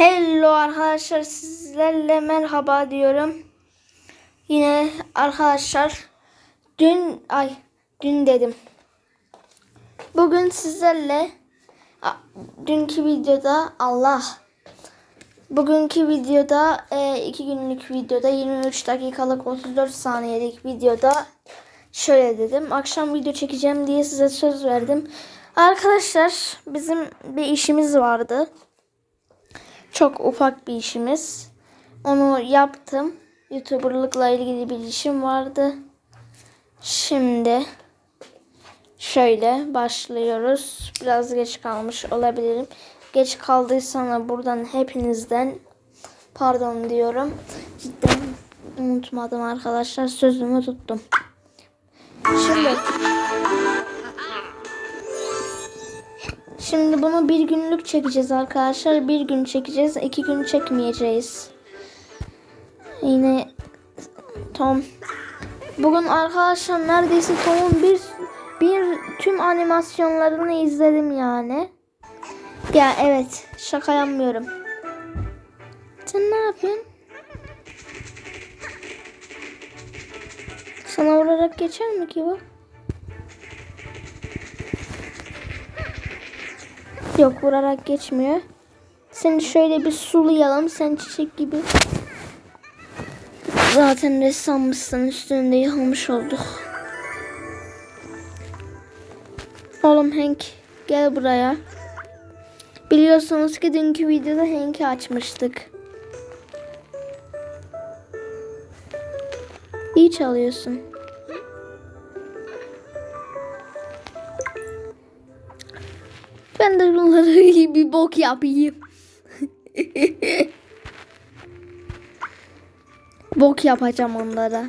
Hello arkadaşlar sizlerle merhaba diyorum. Yine arkadaşlar dün ay dün dedim. Bugün sizlerle dünkü videoda Allah bugünkü videoda e, iki günlük videoda 23 dakikalık 34 saniyelik videoda şöyle dedim. Akşam video çekeceğim diye size söz verdim. Arkadaşlar bizim bir işimiz vardı. Çok ufak bir işimiz. Onu yaptım. YouTuber'lıkla ilgili bir işim vardı. Şimdi şöyle başlıyoruz. Biraz geç kalmış olabilirim. Geç kaldıysam da buradan hepinizden pardon diyorum. Cidden unutmadım arkadaşlar. Sözümü tuttum. Şimdi Şimdi bunu bir günlük çekeceğiz arkadaşlar. Bir gün çekeceğiz. iki gün çekmeyeceğiz. Yine Tom. Bugün arkadaşlar neredeyse Tom'un bir bir tüm animasyonlarını izledim yani. Ya evet şaka yapmıyorum. Sen ne yapıyorsun? Sana vurarak geçer mi ki bu? Yok vurarak geçmiyor. Seni şöyle bir sulayalım. Sen çiçek gibi. Zaten ressammışsın. Üstünde yıkılmış olduk. Oğlum Hank gel buraya. Biliyorsunuz ki dünkü videoda Hank'i açmıştık. İyi çalıyorsun. Ben de bunları bir bok yapayım. bok yapacağım onlara.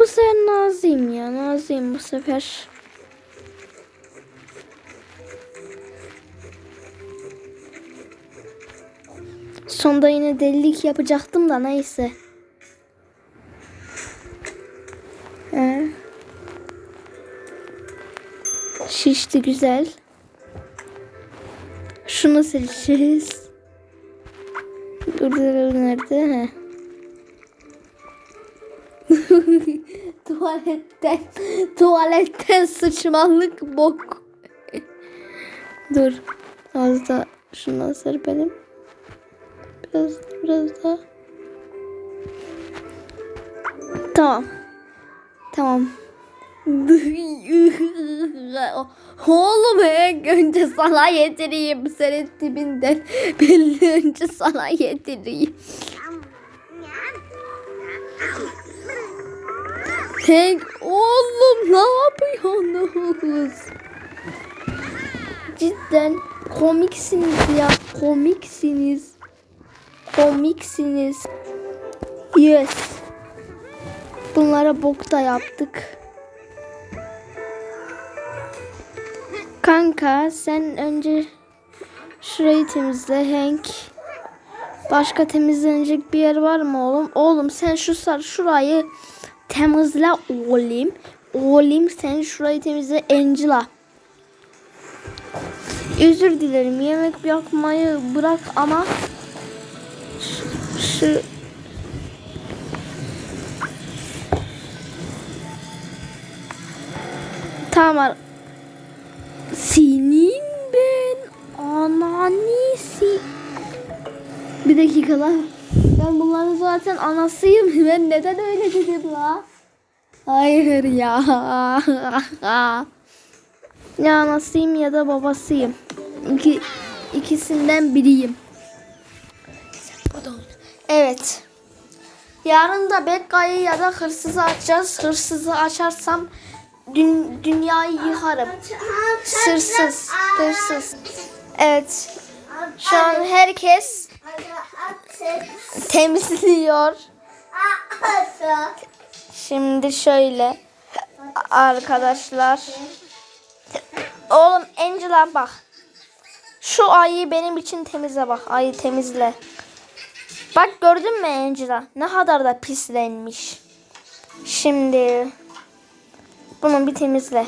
Bu sefer naziyim ya. Naziyim bu sefer. Sonda yine delilik yapacaktım da neyse. Şişti güzel. Şunu seçeceğiz. Burada nerede? Tuvaletten tuvaletten sıçmalık bok. Dur. Az da şundan serpelim. Biraz biraz daha. Tamam. Tamam. Oğlum he, önce sana yedireyim senin dibinden. Belli önce sana yedireyim. Hank oğlum ne yapıyorsunuz? Cidden komiksiniz ya komiksiniz. Komiksiniz. Yes. Bunlara bok da yaptık. Kanka sen önce şurayı temizle Hank. Başka temizlenecek bir yer var mı oğlum? Oğlum sen şu sar şurayı temizle oğlum. Oğlum sen şurayı temizle Angela. Özür dilerim yemek yapmayı bırak ama şu, Tamam. Bir dakika lan. Ben bunların zaten anasıyım. Ben neden öyle dedim la? Hayır ya. ya anasıyım ya da babasıyım. İki, ikisinden biriyim. Evet. Yarın da Bekka'yı ya da hırsızı açacağız. Hırsızı açarsam dün, dünyayı yıkarım. Sırsız, hırsız. Evet. Şu an herkes temizliyor. Şimdi şöyle arkadaşlar. Oğlum Angela bak. Şu ayı benim için temizle bak. Ayı temizle. Bak gördün mü Angela? Ne kadar da pislenmiş. Şimdi bunu bir temizle.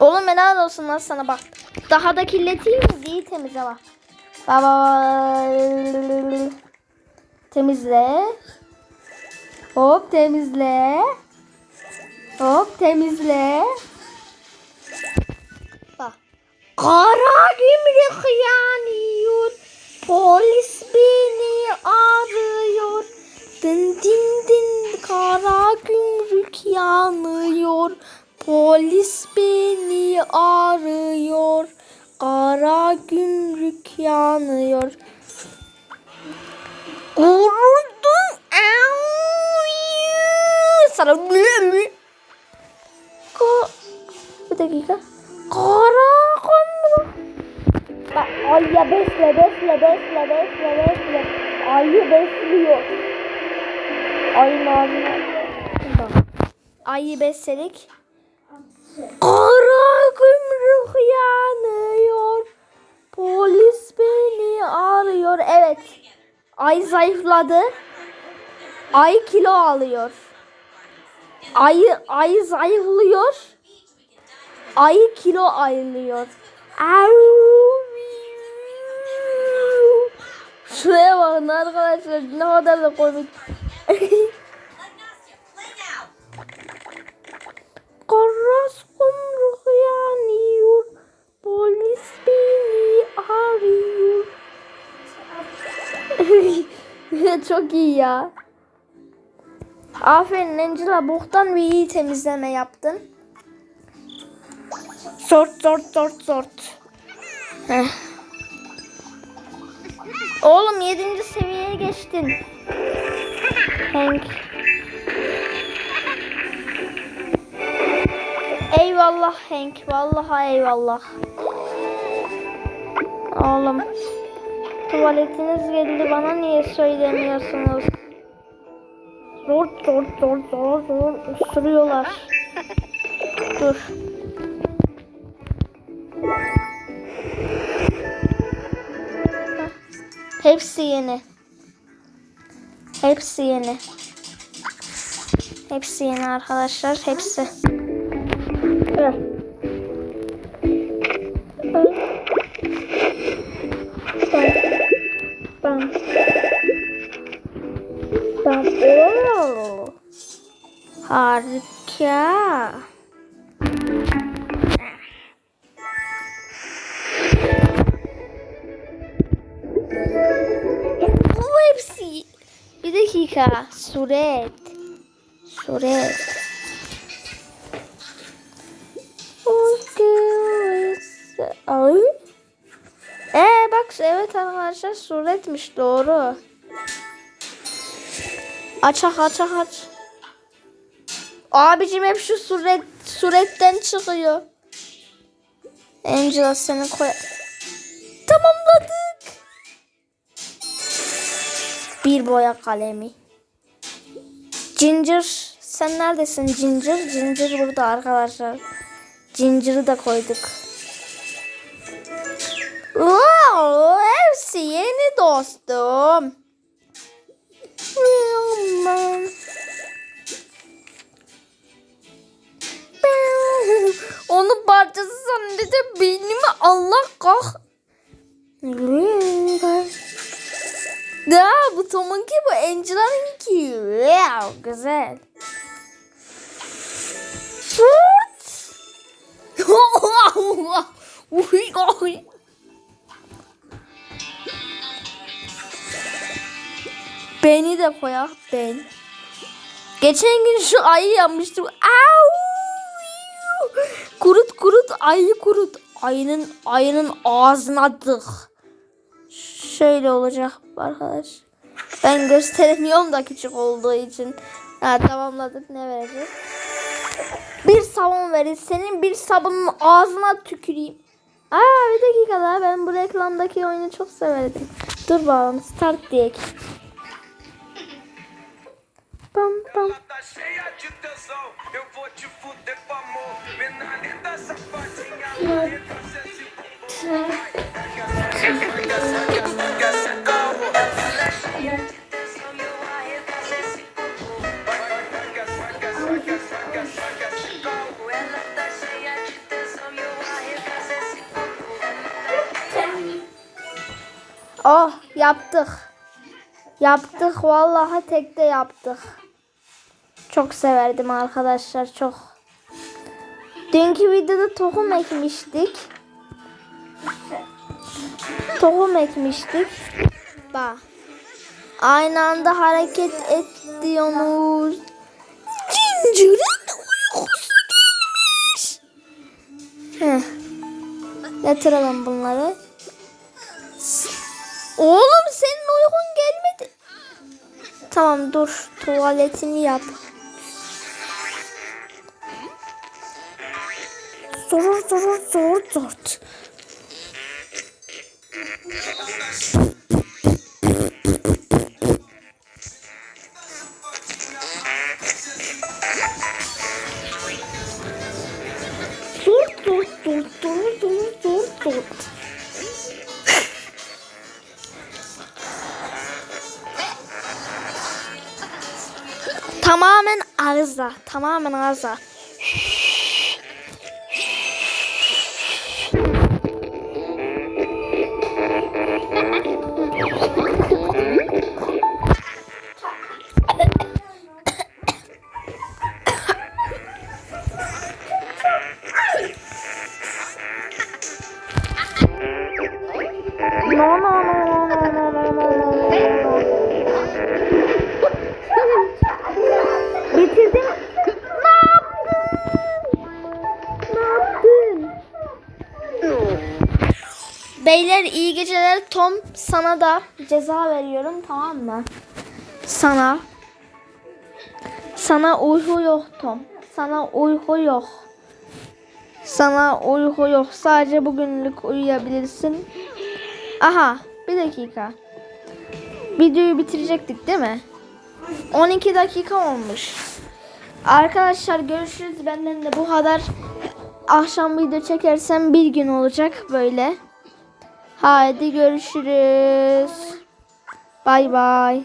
Oğlum helal olsun lan sana bak. Daha da kirleteyim mi? İyi temizle bak. Baba. Temizle. Hop temizle. Hop temizle. Bak. Kara gümrük yanıyor. Polis beni arıyor. Din din din kara gümrük yanıyor. Polis beni arıyor. Kara gümrük yanıyor. Vuruldum. Sana Ko bir dakika. Kara kumru. Bak ayı besle besle besle besle besle. Ayı besliyor. Ayın ağzına. Ayı besledik. Kara kumru yanıyor. Polis beni arıyor. Evet. Ay zayıfladı. Ay kilo alıyor. Ayı ayı zayıflıyor. Ayı kilo ayrılıyor. Au. Şuraya bakın arkadaşlar ne kadar da komik. Çok iyi ya. Aferin Angela boktan bir iyi temizleme yaptın. Sort sort sort sort. Heh. Oğlum 7. seviyeye geçtin. Hank. Eyvallah Hank. Vallahi eyvallah. Oğlum. Tuvaletiniz geldi bana niye söylemiyorsunuz? Zor zor zor zor zor ısırıyorlar. Dur. Hepsi yeni. Hepsi yeni. Hepsi yeni arkadaşlar. Hepsi. Harika. Bu hepsi. Bir dakika. Suret. Suret. Ay. Ee bak evet arkadaşlar suretmiş doğru. Açak açak aç. Abicim hep şu suret suretten çıkıyor. Angela seni koy. Tamamladık. Bir boya kalemi. Ginger sen neredesin Ginger? Ginger burada arkadaşlar. Ginger'ı da koyduk. Wow, hepsi yeni dostum. Onun parçası zannedip beynimi Allah kah. Ya bu Tom'unki bu Angela'nınki. Wow, güzel. Furt. Uy, uy. Beni de koyak ben. Geçen gün şu ayı yapmıştım. Au! Kurut kurut ayı kurut. Ayının ayının ağzına dık. Şöyle olacak arkadaş. Ben gösteremiyorum da küçük olduğu için. Ha, tamamladık ne verecek? Bir sabun verir. Senin bir sabunun ağzına tüküreyim. Aa bir dakika daha ben bu reklamdaki oyunu çok severdim. Dur bakalım start diyek pam, pam. Tá cheia de tesão, eu vou te fuder com amor. Menalita safadinha. Oh yaptık. Yaptık vallahi tekte yaptık. Çok severdim arkadaşlar çok. Dünkü videoda tohum ekmiştik. Tohum ekmiştik. Bak. Aynı anda hareket ediyorsunuz. Cincirin uykusu gelmiş. Heh. Yatıralım bunları. Oğlum senin uykun gelmedi. Tamam dur tuvaletini yap. Zorur zorur zorur zort. Zort zort zort zort zort zort zort. tamamen arıza. Tamamen arıza. Beyler iyi geceler. Tom sana da ceza veriyorum tamam mı? Sana. Sana uyku yok Tom. Sana uyku yok. Sana uyku yok. Sadece bugünlük uyuyabilirsin. Aha bir dakika. Videoyu bitirecektik değil mi? 12 dakika olmuş. Arkadaşlar görüşürüz. Benden de bu kadar. Akşam video çekersem bir gün olacak böyle. Haydi görüşürüz. Bay bay.